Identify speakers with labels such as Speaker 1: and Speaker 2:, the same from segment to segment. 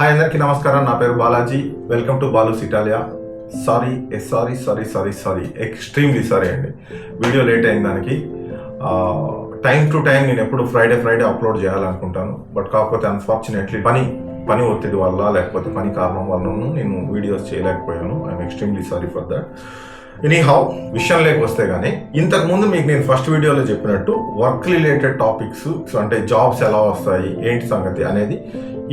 Speaker 1: Hi అందరికీ నమస్కారం. నా పేరు Balaji. Welcome to Balu's Italia sorry yes sorry sorry sorry sorry extremely sorry అండి. వీడియో లేట్ అయిన దానికి. టైం టు టైం నేను ఎప్పుడు ఫ్రైడే ఫ్రైడే అప్లోడ్ చేయాలనుకుంటాను. బట్ కాకపోతే అన్ఫార్చునేట్లీ పని పని ఒత్తిడి వల్ల లేకపోతే పని కారణం వల్ల నేను వీడియోస్ చేయలేకపోయాను. I'm extremely sorry for that anyhow విషయంలోకి వస్తే కానీ ఇంతకు ముందు మీకు నేను ఫస్ట్ వీడియోలో చెప్పినట్టు వర్క్ రిలేటెడ్ టాపిక్స్ అంటే జాబ్స్ ఎలా వస్తాయి ఏంటి సంగతి అనేది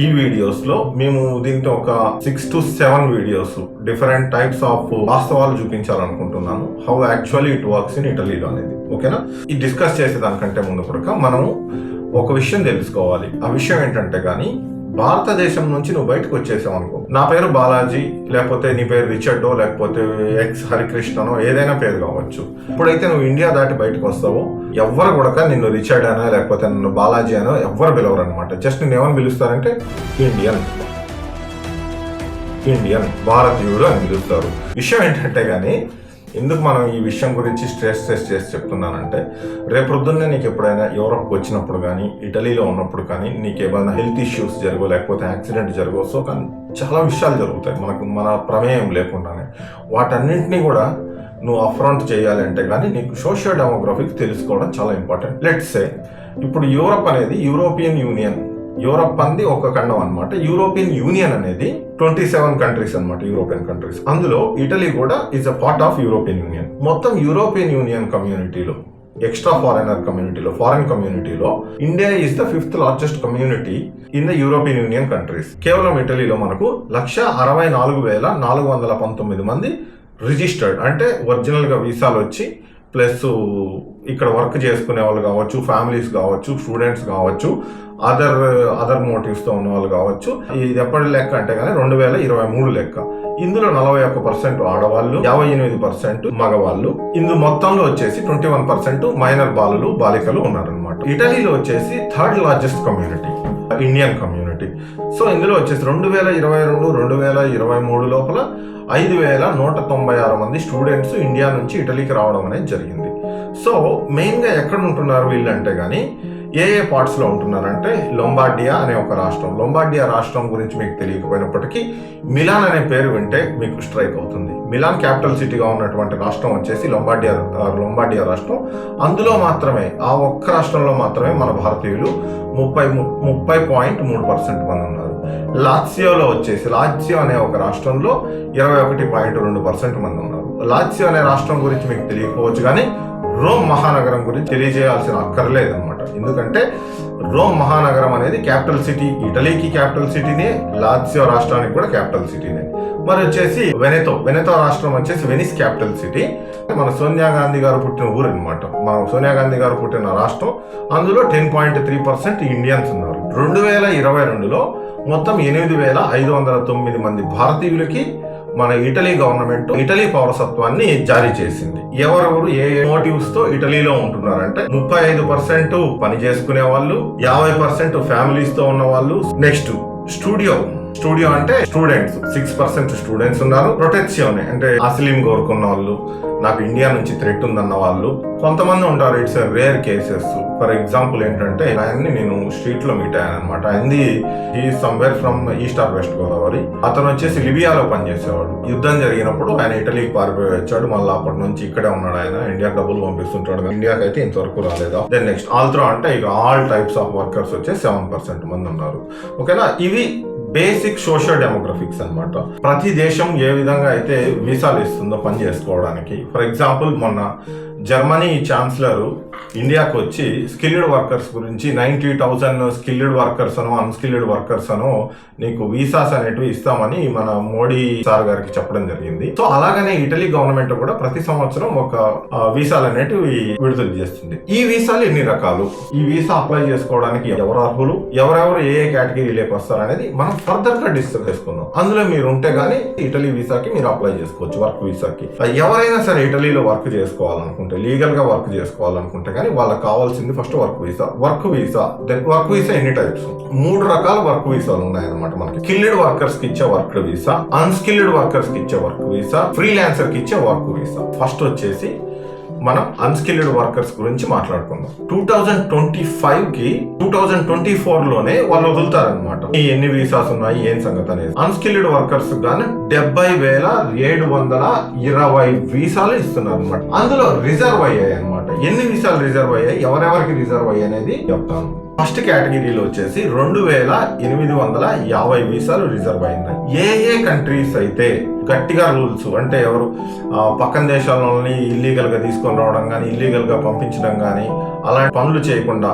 Speaker 1: ఈ వీడియోస్లో మేము దీంతో ఒక six to seven videos different types of వాస్తవాలు చూపించాలనుకుంటున్నాను how actually it works in ఇటలీలో అనేది. ఓకేనా? ఈ డిస్కస్ చేసే దానికంటే ముందు కూడా మనము ఒక విషయం తెలుసుకోవాలి. ఆ విషయం ఏంటంటే కానీ భారతదేశం నుంచి నువ్వు బయటకు వచ్చేసావు అనుకో. నా పేరు బాలాజీ లేకపోతే నీ పేరు రిచర్డో లేకపోతే ఎక్స్ హరికృష్ణనో ఏదైనా పేరు కావచ్చు. ఇప్పుడైతే నువ్వు ఇండియా దాటి బయటకు వస్తావో ఎవ్వరు కూడా నిన్ను రిచర్డ్ అనో లేకపోతే నిన్ను బాలాజీ అనో ఎవ్వరు పిలవరు అనమాట జస్ట్ నేను ఏమని పిలుస్తారంటే ఇండియన్. ఇండియన్ భారతీయుడు అని పిలుస్తారు. విషయం ఏంటంటే కానీ ఎందుకు మనం ఈ విషయం గురించి స్ట్రెస్ స్ట్రెస్ చేసి చెప్తున్నానంటే రేపు పొద్దున్నే నీకు ఎప్పుడైనా యూరోప్కి వచ్చినప్పుడు కానీ ఇటలీలో ఉన్నప్పుడు కానీ నీకు ఏమైనా హెల్త్ ఇష్యూస్ జరగవు లేకపోతే యాక్సిడెంట్ జరగవు సో కానీ చాలా విషయాలు జరుగుతాయి. మనకు మన ప్రమేయం లేకుండానే. వాటన్నింటినీ కూడా నువ్వు అఫ్రంట్ చేయాలంటే కానీ నీకు సోషియో డెమోగ్రఫిక్ తెలుసుకోవడం చాలా ఇంపార్టెంట్ లెట్స్ సే ఇప్పుడు యూరప్ అనేది యూరోపియన్ యూనియన్ యూరప్ అంది ఒక ఖండం అనమాట యూరోపియన్ యూనియన్ అనేది ట్వంటీ సెవెన్ కంట్రీస్ అనమాట యూరోపియన్ కంట్రీస్. అందులో ఇటలీ కూడా is a part of European union. మొత్తం యూరోపియన్ యూనియన్ కమ్యూనిటీలో ఎక్స్ట్రా ఫారెనర్ కమ్యూనిటీలో ఫారెన్ కమ్యూనిటీలో India is the fifth largest community in the European union countries కేవలం ఇటలీలో మనకు లక్ష అరవై నాలుగు వేల నాలుగు వందల పంతొమ్మిది మంది రిజిస్టర్డ్ అంటే ఒరిజినల్గా వీసాలు వచ్చి ప్లస్ ఇక్కడ వర్క్ చేసుకునే వాళ్ళు కావచ్చు ఫ్యామిలీస్ కావచ్చు స్టూడెంట్స్ కావచ్చు అదర్ అదర్ మోటివ్స్తో ఉన్న వాళ్ళు కావచ్చు. ఇది ఎప్పటి లెక్క అంటే కానీ రెండు వేల ఇరవై మూడు లెక్క. ఇందులో నలభై ఒక్క పర్సెంట్ ఆడవాళ్ళు యాభై ఎనిమిది పర్సెంట్ మగవాళ్ళు. ఇందు మొత్తంలో వచ్చేసి ట్వంటీ వన్ పర్సెంట్ మైనర్ బాలులు బాలికలు ఉన్నారనమాట ఇటలీలో వచ్చేసి third largest community Indian community. So ఇందులో వచ్చేసి రెండు వేల ఇరవై రెండు రెండు వేల ఇరవై మూడు లోపల ఐదు వేల నూట తొంభై ఆరు మంది స్టూడెంట్స్ ఇండియా నుంచి ఇటలీకి రావడం అనేది జరిగింది. సో మెయిన్గా ఎక్కడ ఉంటున్నారు వీళ్ళు అంటే కానీ ఏ ఏ పార్ట్స్లో ఉంటున్నారంటే లొంబార్డియా అనే ఒక రాష్ట్రం. లొంబార్డియా రాష్ట్రం గురించి మీకు తెలియకపోయినప్పటికీ మిలాన్ అనే పేరు వింటే మీకు స్ట్రైక్ అవుతుంది. మిలాన్ క్యాపిటల్ సిటీగా ఉన్నటువంటి రాష్ట్రం వచ్చేసి లొంబార్డియా లొంబార్డియా రాష్ట్రం. అందులో మాత్రమే ఆ ఒక్క రాష్ట్రంలో మాత్రమే మన భారతీయులు ముప్పై ముప్పై పాయింట్ మూడు పర్సెంట్ మంది ఉన్నారు. లాత్సియోలో వచ్చేసి లాత్సియో అనే ఒక రాష్ట్రంలో ఇరవై ఒకటి పాయింట్ రెండు పర్సెంట్ మంది ఉన్నారు. లాత్సియో అనే రాష్ట్రం గురించి మీకు తెలియకపోవచ్చు కానీ రోమ్ మహానగరం గురించి తెలియజేయాల్సిన అక్కర్లేదన్నమాట. ఎందుకంటే రోమ్ మహానగరం అనేది క్యాపిటల్ సిటీ ఇటలీకి క్యాపిటల్ సిటీనే లాత్సియో రాష్ట్రానికి కూడా క్యాపిటల్ సిటీనే. మరి వచ్చేసి వెనెతో వెనెతో రాష్ట్రం వచ్చేసి వెనిస్ క్యాపిటల్ సిటీ. మన సోనియా గాంధీ గారు పుట్టిన ఊరు అనమాట మన సోనియా గాంధీ గారు పుట్టిన రాష్ట్రం. అందులో ten point three percent Indians ఉన్నారు. రెండు వేల ఇరవై రెండులో మొత్తం ఎనిమిది వేల ఐదు వందల తొమ్మిది మంది భారతీయులకి మన ఇటలీ గవర్నమెంట్ ఇటలీ పౌరసత్వాన్ని జారీ చేసింది. ఎవరెవరు ఏ మోటివ్స్తో ఇటలీలో ఉంటున్నారంటే ముప్పై ఐదు పర్సెంట్ పని చేసుకునే వాళ్ళు యాభై పర్సెంట్ ఫ్యామిలీస్తో ఉన్న వాళ్ళు నెక్స్ట్ స్టూడియో స్టూడియో అంటే స్టూడెంట్స్. సిక్స్ పర్సెంట్ స్టూడెంట్స్ ఉన్నారు. ప్రొటెక్షన్ అంటే అసలీం కోరుకున్న వాళ్ళు నాకు ఇండియా నుంచి థ్రెట్ ఉందన్న వాళ్ళు కొంతమంది ఉంటారు. It's rare cases for example ఏంటంటే ఆయన్ని నేను స్ట్రీట్లో మీట్ అయ్యాను అనమాట ఆయనది ఈ somewhere from east of west Godavari అతను వచ్చేసి లిబియాలో పనిచేసేవాడు. యుద్ధం జరిగినప్పుడు ఆయన ఇటలీకి పారిపోయి వచ్చాడు. మళ్ళీ అప్పటి నుంచి ఇక్కడే ఉన్నాడు ఆయన. ఇండియా డబ్బులు పంపిస్తుంటాడు. ఇండియాకి అయితే ఇంతవరకు రాలేదా. దెన్ నెక్స్ట్ ఆల్త్రో అంటే ఇక ఆల్ టైప్స్ ఆఫ్ వర్కర్స్ వచ్చేసి సెవెన్ పర్సెంట్ మంది ఉన్నారు. ఓకేనా ఇవి బేసిక్ సోషల్ డెమోగ్రఫిక్స్ అనమాట ప్రతి దేశం ఏ విధంగా అయితే వీసాలు ఇస్తుందో పని చేసుకోవడానికి. ఫర్ ఎగ్జాంపుల్ మొన్న జర్మనీ ఛాన్సలర్ ఇండియాకు వచ్చి స్కిల్డ్ వర్కర్స్ గురించి నైంటీ థౌసండ్ స్కిల్డ్ వర్కర్స్ అను అన్స్కిల్డ్ వర్కర్స్ అను నీకు వీసాస్ అనేటివి ఇస్తామని మన మోడీ సార్ గారికి చెప్పడం జరిగింది. సో అలాగనే ఇటలీ గవర్నమెంట్ కూడా ప్రతి సంవత్సరం ఒక వీసాలు అనేటివి విడుదల చేస్తుంది. ఈ వీసాలు ఎన్ని రకాలు? ఈ వీసా అప్లై చేసుకోవడానికి ఎవరు అర్హులు? ఎవరెవరు ఏ ఏ కేటగిరీలోకి వస్తారు అనేది మనం ఫర్దర్గా డిస్కస్ చేసుకుందాం అందులో మీరు ఉంటే గానీ ఇటలీ వీసాకి మీరు అప్లై చేసుకోవచ్చు వర్క్ వీసాకి. ఎవరైనా సరే ఇటలీలో వర్క్ చేసుకోవాలనుకుంటే లీగల్గా వర్క్ చేసుకోవాలనుకుంటే కానీ వాళ్ళకి కావాల్సింది first work visa. Work visa. Then work visa ఎన్ని టైప్స్. మూడు రకాల వర్క్ వీసాలు ఉన్నాయన్నమాట మనకి. స్కిల్డ్ వర్కర్స్కి ఇచ్చే వర్క్ వీసా అన్స్కిల్డ్ వర్కర్స్కి ఇచ్చే వర్క్ వీసా ఫ్రీలాన్సర్కి ఇచ్చే వర్క్ వీసా. ఫస్ట్ వచ్చేసి మనం అన్స్కిల్డ్ వర్కర్స్ గురించి మాట్లాడుకుందాం. టూ థౌజండ్ ట్వంటీ ఫైవ్కి టూ థౌజండ్ ట్వంటీ ఫోర్లోనే వాళ్ళు వదులుతారనమాట ఈ ఎన్ని వీసాస్ ఉన్నాయి ఏం సంగతి అనేది. అన్స్కిల్డ్ వర్కర్స్ గానీ డెబ్బై వేల ఏడు వందల ఇరవై వీసాలు ఇస్తున్నారు అనమాట అందులో రిజర్వ్ అయ్యాయి అనమాట ఎన్ని వీసాలు రిజర్వ్ అయ్యాయి? ఎవరెవరికి రిజర్వ్ అయ్యాయి అనేది చెప్తాను. ఫస్ట్ కేటగిరీలో వచ్చేసి రెండు వేల ఎనిమిది వందల యాభై వీసాలు రిజర్వ్ అయినాయి ఏ ఏ కంట్రీస్ అయితే గట్టిగా రూల్స్ అంటే ఎవరు పక్కన దేశాలని ఇల్లీగల్గా తీసుకొని రావడం కానీ ఇల్లీగల్గా పంపించడం కానీ అలాంటి పనులు చేయకుండా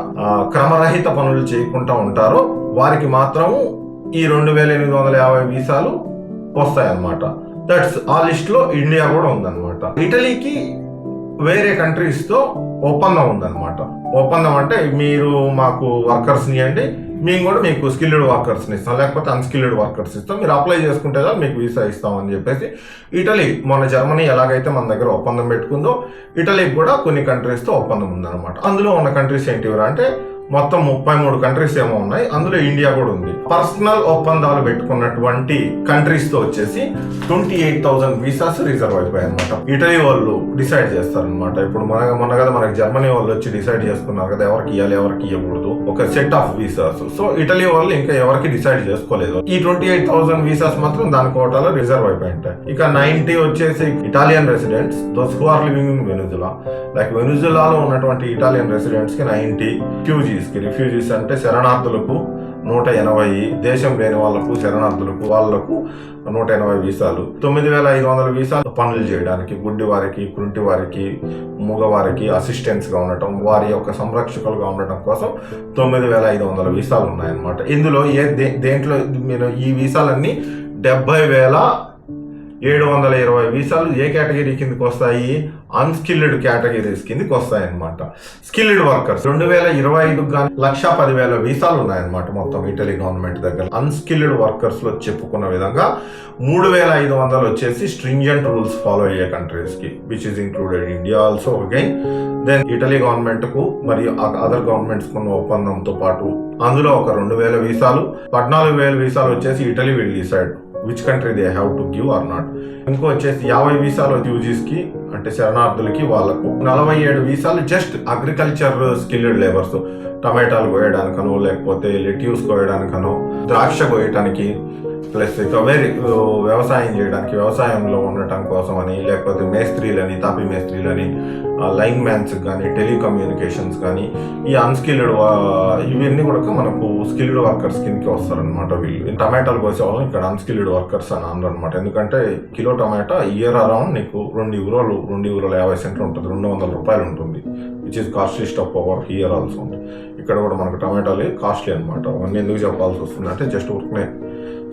Speaker 1: క్రమరహిత పనులు చేయకుండా ఉంటారో వారికి మాత్రం ఈ రెండు వేల ఎనిమిది వందల యాభై వీసాలు వస్తాయన్నమాట. దట్స్ ఆ లిస్ట్లో ఇండియా కూడా ఉందన్నమాట. ఇటలీకి వేరే కంట్రీస్తో ఒప్పందం ఉందన్నమాట. ఒప్పందం అంటే మీరు మాకు వర్కర్స్ ఇవ్వండి మేము కూడా మీకు స్కిల్డ్ వర్కర్స్ని ఇస్తాం. లేకపోతే అన్స్కిల్డ్ వర్కర్స్ ఇస్తాం. మీరు అప్లై చేసుకుంటే కదా మీకు వీసా ఇస్తాం అని చెప్పేసి ఇటలీ మన జర్మనీ ఎలాగైతే మన దగ్గర ఒప్పందం పెట్టుకుందో ఇటలీకి కూడా కొన్ని కంట్రీస్తో ఒప్పందం ఉందన్నమాట. అందులో ఉన్న కంట్రీస్ ఏంటివి అంటే మొత్తం ముప్పై మూడు కంట్రీస్ ఏమో ఉన్నాయి. అందులో ఇండియా కూడా ఉంది. పర్సనల్ ఒప్పందాలు పెట్టుకున్నటువంటి కంట్రీస్తో వచ్చేసి twenty eight thousand visas reserve అయిపోయాయి అనమాట ఇటలీ వాళ్ళు డిసైడ్ చేస్తారనమాట ఇప్పుడు మన మొన్న కదా మనకి జర్మనీ వాళ్ళు వచ్చి డిసైడ్ చేసుకున్నారు కదా ఎవరికి ఇవ్వాలి ఎవరికి ఇవ్వకూడదు ఒక set of visas so Italy వాళ్ళు ఇంకా ఎవరికి డిసైడ్ చేసుకోలేదు. ఈ ట్వంటీ ఎయిట్ థౌసండ్ వీసాస్ మాత్రం దాని కోటాలో రిజర్వ్ అయిపోయి ఉంటాయి ఇక నైన్టీ వచ్చేసి Italian residents those who are living in Venezuela like వెనుజులాలో ఉన్నటువంటి ఇటాలియన్ రెసిడెంట్స్కి నైంటీ నైన్టీ రిఫ్యూజీస్ అంటే శరణార్థులకు నూట ఎనభై దేశం లేని వాళ్ళకు శరణార్థులకు వాళ్ళకు నూట ఎనభై వీసాలు. తొమ్మిది వేల ఐదు వందల వీసాలు పనులు చేయడానికి గుడ్డి వారికి కుంటి వారికి మూగవారికి అసిస్టెంట్స్గా ఉండటం వారి యొక్క సంరక్షకులుగా ఉండటం కోసం తొమ్మిది వేల ఐదు వందల వీసాలు ఉన్నాయన్నమాట. ఇందులో ఏ దే- దేంట్లో మీరు ఈ వీసాలన్నీ డెబ్బై వేల ఏడు వందల ఇరవై వీసాలు ఏ కేటగిరీ కిందకి వస్తాయి? అన్స్కిల్డ్ కేటగిరీస్ కిందకి వస్తాయన్నమాట. Skilled workers. రెండు వేల ఇరవై ఐదు కానీ లక్ష పదివేల వీసాలు ఉన్నాయన్నమాట మొత్తం ఇటలీ గవర్నమెంట్ దగ్గర. అన్స్కిల్డ్ వర్కర్స్లో చెప్పుకున్న విధంగా మూడు వేల ఐదు వందలు వచ్చేసి స్ట్రింజెంట్ రూల్స్ ఫాలో అయ్యే కంట్రీస్కి which is included India also again then Italy గవర్నమెంట్కు మరియు అదర్ గవర్నమెంట్స్ కున్న ఒప్పందంతో పాటు అందులో ఒక రెండు వేల వీసాలు పద్నాలుగు వేల వీసాలు వచ్చేసి Italy will decide which country they have to give or not ఇంకో వచ్చేసి యాభై వీసాలు యూజీస్కి అంటే శరణార్థులకి వాళ్ళకు నలభై ఏడు వీసాలు జస్ట్ అగ్రికల్చర్ స్కిల్డ్ లేబర్స్ టమాటాలు కోయడానికనో లేకపోతే లెట్యూస్ కోయడానికనో ద్రాక్ష కోయటానికి ప్లస్ ఇక వేరే వ్యవసాయం చేయడానికి వ్యవసాయంలో ఉండటం కోసం అని లేకపోతే మేస్త్రీలని తాపి మేస్త్రీలని లైన్ మ్యాన్స్ కానీ టెలికమ్యూనికేషన్స్ కానీ ఈ అన్స్కిల్డ్ ఇవన్నీ కూడా మనకు స్కిల్డ్ వర్కర్స్ కిందకి వస్తారనమాట వీళ్ళు. టమాటాలు కోసే వాళ్ళని ఇక్కడ అన్స్కిల్డ్ వర్కర్స్ అని అనమాట ఎందుకంటే కిలో టమాటా ఇయర్ అరౌండ్ నీకు రెండు యూరోలు రెండు యూరోలు యాభై సెంట్లు ఉంటుంది రెండు వందల రూపాయలు ఉంటుంది which is costliest of our here also ఇక్కడ కూడా మనకు టమాటాలు కాస్ట్లీ అనమాట అవన్నీ ఎందుకు చెప్పాల్సి వస్తుంది అంటే జస్ట్ ఊరికనే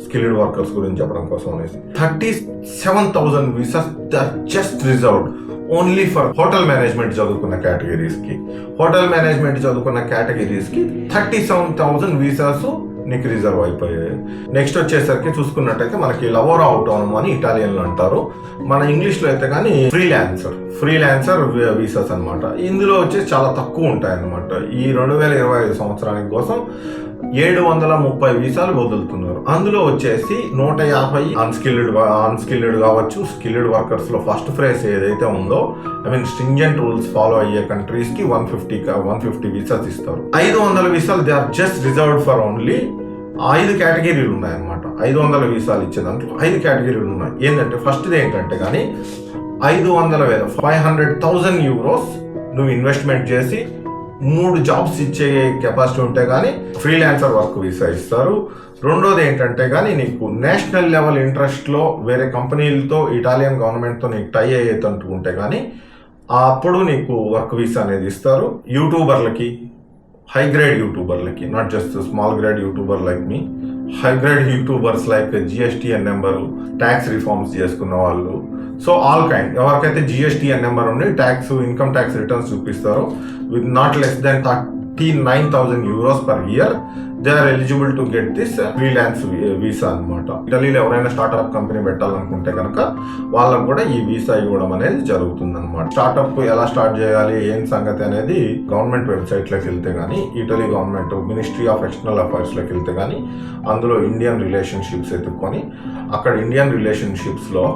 Speaker 1: స్కిల్డ్ వర్కర్స్ గురించి చెప్పడం కోసం అనేసి. Thirty seven thousand visas just reserved only for hotel management చదువుకున్న కేటగిరీస్కి హోటల్ మేనేజ్మెంట్ చదువుకున్న కేటగిరీస్కి థర్టీ సెవెన్ థౌసండ్ వీసాస్ నీకు రిజర్వ్ అయిపోయాయి. నెక్స్ట్ వచ్చేసరికి చూసుకున్నట్టయితే మనకి లవోరా అవుటోనమ్ అని ఇటాలియన్లు అంటారు. మన ఇంగ్లీష్లో అయితే కానీ ఫ్రీలాన్సర్ ఫ్రీలాన్సర్ వీసాస్ అనమాట ఇందులో వచ్చేసి చాలా తక్కువ ఉంటాయి అనమాట ఈ రెండు వేల ఇరవై ఐదు సంవత్సరానికి కోసం ఏడు వందల ముప్పై వీసాలు వదులుతున్నారు. అందులో వచ్చేసి నూట యాభై అన్స్కిల్డ్ అన్స్కిల్డ్ కావచ్చు స్కిల్డ్ వర్కర్స్లో ఫస్ట్ ఫ్రేస్ ఏదైతే ఉందో I mean stringent rules follow అయ్యే కంట్రీస్కి one fifty one fifty visas ఇస్తారు. ఐదు వందల వీసాలు they are just reserved for only ఐదు కేటగిరీలు ఉన్నాయన్నమాట. ఐదు వందల వీసాలు ఇచ్చే దాంట్లో ఐదు కేటగిరీలు ఉన్నాయి. ఏంటంటే ఫస్ట్ది ఏంటంటే కానీ ఐదు వందల వేల ఫైవ్ హండ్రెడ్ థౌజండ్ యూరోస్ నువ్వు ఇన్వెస్ట్మెంట్ చేసి మూడు జాబ్స్ ఇచ్చే కెపాసిటీ ఉంటే కానీ ఫ్రీలాన్సర్ వర్క్ వీసా ఇస్తారు. రెండోది ఏంటంటే కానీ నీకు నేషనల్ లెవెల్ ఇంట్రెస్ట్లో వేరే కంపెనీలతో ఇటాలియన్ గవర్నమెంట్తో నీకు టై అయ్యేటట్టు ఉంటే కానీ అప్పుడు నీకు వర్క్ వీసా అనేది ఇస్తారు. యూట్యూబర్లకి high grade యూట్యూబర్లకి not just small grade YouTuber like me high grade YouTubers like GSTN number tax reforms చేసుకున్న వాళ్ళు. సో ఆల్ కైండ్ ఎవరికైతే జిఎస్టిఎన్ నెంబర్ ఉండి tax income tax returns చూపిస్తారో with not less than thirty nine thousand euros per year they are eligible to get this freelance visa అనమాట ఇటలీలో ఎవరైనా startup company పెట్టాలనుకుంటే కనుక వాళ్ళకు కూడా ఈ వీసా ఇవ్వడం అనేది జరుగుతుంది అనమాట స్టార్ట్అప్ ఎలా స్టార్ట్ చేయాలి ఏం సంగతి అనేది గవర్నమెంట్ వెబ్సైట్లోకి వెళ్తే కానీ Italy government ministry of external అఫైర్స్లోకి వెళ్తే కానీ అందులో ఇండియన్ రిలేషన్షిప్స్ ఎత్తుక్కొని అక్కడ ఇండియన్ రిలేషన్షిప్స్లో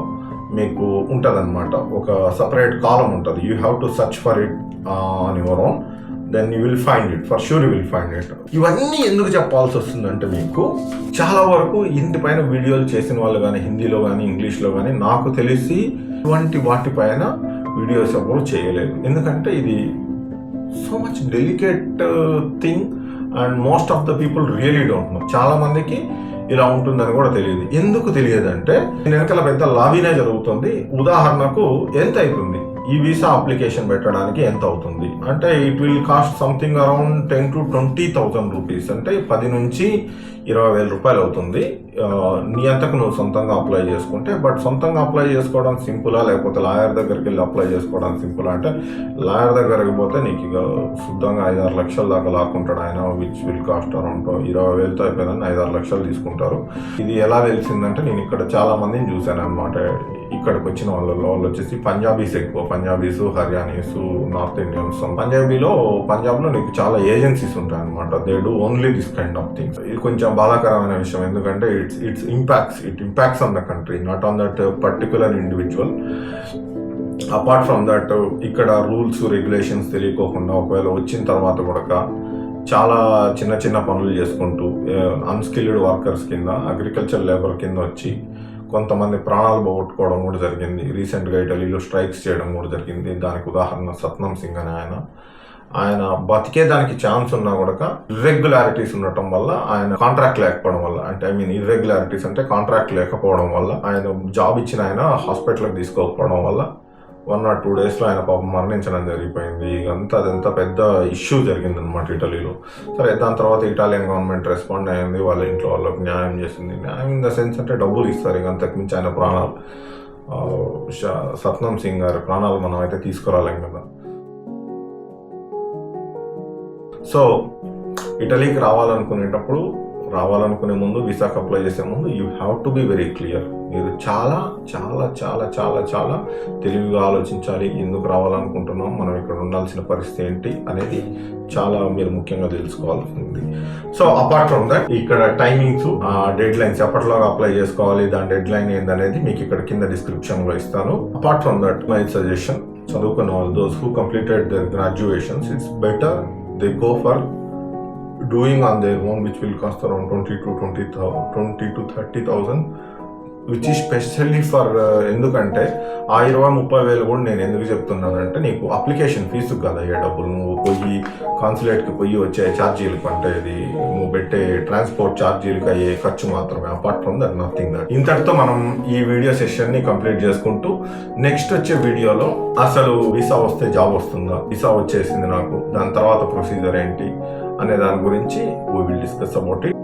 Speaker 1: మీకు ఉంటుందన్నమాట. ఒక సపరేట్ కాలం ఉంటుంది. You have to search for it on your own then you will find it for sure you will find it ఇవన్నీ ఎందుకు చెప్పాల్సి వస్తుందంటే మీకు చాలా వరకు ఇంటి పైన వీడియోలు చేసిన వాళ్ళు కానీ హిందీలో కానీ ఇంగ్లీష్లో కానీ నాకు తెలిసి ఇటువంటి వాటిపైన వీడియోస్ ఎవరు చేయలేదు. ఎందుకంటే ఇది so much delicate thing and most of the people really don't know చాలా మందికి ఇలా ఉంటుందని కూడా తెలియదు. ఎందుకు తెలియదంటే అంటే వెనకాల పెద్ద లాబీనే జరుగుతుంది. ఉదాహరణకు ఎంత అవుతుంది ఈ వీసా అప్లికేషన్ పెట్టడానికి ఎంత అవుతుంది? అంటే it will cost something around ten to twenty thousand rupees. అంటే పది నుంచి ఇరవై వేల రూపాయలు అవుతుంది. నీ అంతకు నువ్వు సొంతంగా అప్లై చేసుకుంటే బట్ సొంతంగా అప్లై చేసుకోవడం సింపులా? లేకపోతే లాయర్ దగ్గరికి వెళ్ళి అప్లై చేసుకోవడం సింపుల్? అంటే లాయర్ దగ్గరికి పోతే నీకు ఇక శుద్ధంగా ఐదారు లక్షల దాకా లాక్కుంటాడు ఆయన విచ్ విల్ కాస్ట్ అరౌండ్ ఇరవై వేలతో అయిపోయిందని ఐదారు లక్షలు తీసుకుంటారు. ఇది ఎలా తెలిసిందంటే నేను ఇక్కడ చాలా మందిని చూశాను అనమాట ఇక్కడికి వచ్చిన వాళ్ళలో వాళ్ళు వచ్చేసి పంజాబీస్ ఎక్కువ. Punjabis Haryanis north Indians. పంజాబీలో పంజాబ్లో నీకు చాలా ఏజెన్సీస్ ఉంటాయి అనమాట they do only this kind of things ఇది కొంచెం బాధాకరమైన విషయం. ఎందుకంటే it's it's impacts it impacts on the country not on that particular individual apart from that ఇక్కడ రూల్స్ రెగ్యులేషన్స్ తెలియకోకుండా ఒకవేళ వచ్చిన తర్వాత కూడా చాలా చిన్న చిన్న పనులు చేసుకుంటూ అన్స్కిల్డ్ వర్కర్స్ కింద అగ్రికల్చర్ లేబర్ కింద వచ్చి కొంతమంది ప్రాణాలు పోగొట్టుకోవడం కూడా జరిగింది. రీసెంట్గా ఇటలీలో స్ట్రైక్స్ చేయడం కూడా జరిగింది. దానికి ఉదాహరణ సత్నం సింగ్ అని ఆయన. ఆయన బతికేదానికి ఛాన్స్ ఉన్నా కూడా ఇర్రెగ్యులారిటీస్ ఉండటం వల్ల ఆయన కాంట్రాక్ట్ లేకపోవడం వల్ల అంటే ఐ మీన్ ఇర్రెగ్యులారిటీస్ అంటే కాంట్రాక్ట్ లేకపోవడం వల్ల ఆయన జాబ్ ఇచ్చిన ఆయన హాస్పిటల్కి తీసుకోకపోవడం వల్ల వన్ ఆర్ టూ డేస్లో ఆయన పాపం మరణించడం జరిగిపోయింది. ఇదంతా అదంతా పెద్ద ఇష్యూ జరిగింది అనమాట ఇటలీలో. సరే దాని తర్వాత ఇటాలియన్ గవర్నమెంట్ రెస్పాండ్ అయింది. వాళ్ళ ఇంట్లో వాళ్ళకి న్యాయం చేసింది. న్యాయం ఇన్ ద సెన్స్ అంటే డబ్బులు ఇస్తారు. ఇక అంతకు మించి ఆయన ప్రాణాలు సత్నం సింగ్ గారి ప్రాణాలు మనం అయితే తీసుకురాలేం కదా. సో ఇటలీకి రావాలనుకునేటప్పుడు రావాలనుకునే ముందు వీసాకి అప్లై చేసే ముందు you have to be very clear. మీరు చాలా చాలా చాలా చాలా చాలా తెలివిగా ఆలోచించాలి. ఎందుకు రావాలనుకుంటున్నాం? మనం ఇక్కడ ఉండాల్సిన పరిస్థితి ఏంటి? అనేది చాలా మీరు ముఖ్యంగా తెలుసుకోవాల్సి ఉంది సో అపార్ట్ ఫ్రమ్ దట్ ఇక్కడ టైమింగ్స్ డెడ్ లైన్స్ ఎప్పటిలాగా అప్లై చేసుకోవాలి? దాని డెడ్ లైన్ ఏందనేది మీకు ఇక్కడ కింద డిస్క్రిప్షన్లో ఇస్తాను. Apart from that my suggestion చదువుకున్న వాళ్ళు those who completed their graduations it's better they go for doing on their own, which will cost around 20 to 20, 20 to 30,000 which ఈ స్పెషల్లీ ఫర్ ఎందుకంటే ఆ ఇరవై ముప్పై వేలు కూడా నేను ఎందుకు చెప్తున్నానంటే నీకు అప్లికేషన్ ఫీజు కదా అయ్యే డబ్బులు నువ్వు పోయి కాన్సులేట్కి పోయి వచ్చే ఛార్జీలకు అంటే ఇది నువ్వు పెట్టే ట్రాన్స్పోర్ట్ ఛార్జీలకు అయ్యే ఖర్చు మాత్రమే. Apart from that nothing that ఇంతటితో మనం ఈ వీడియో సెషన్ని కంప్లీట్ చేసుకుంటూ నెక్స్ట్ వచ్చే వీడియోలో అసలు వీసా వస్తే జాబ్ వస్తుందా? వీసా వచ్చేసింది నాకు. దాని తర్వాత ప్రొసీజర్ ఏంటి? అనే దాని గురించి we will discuss about it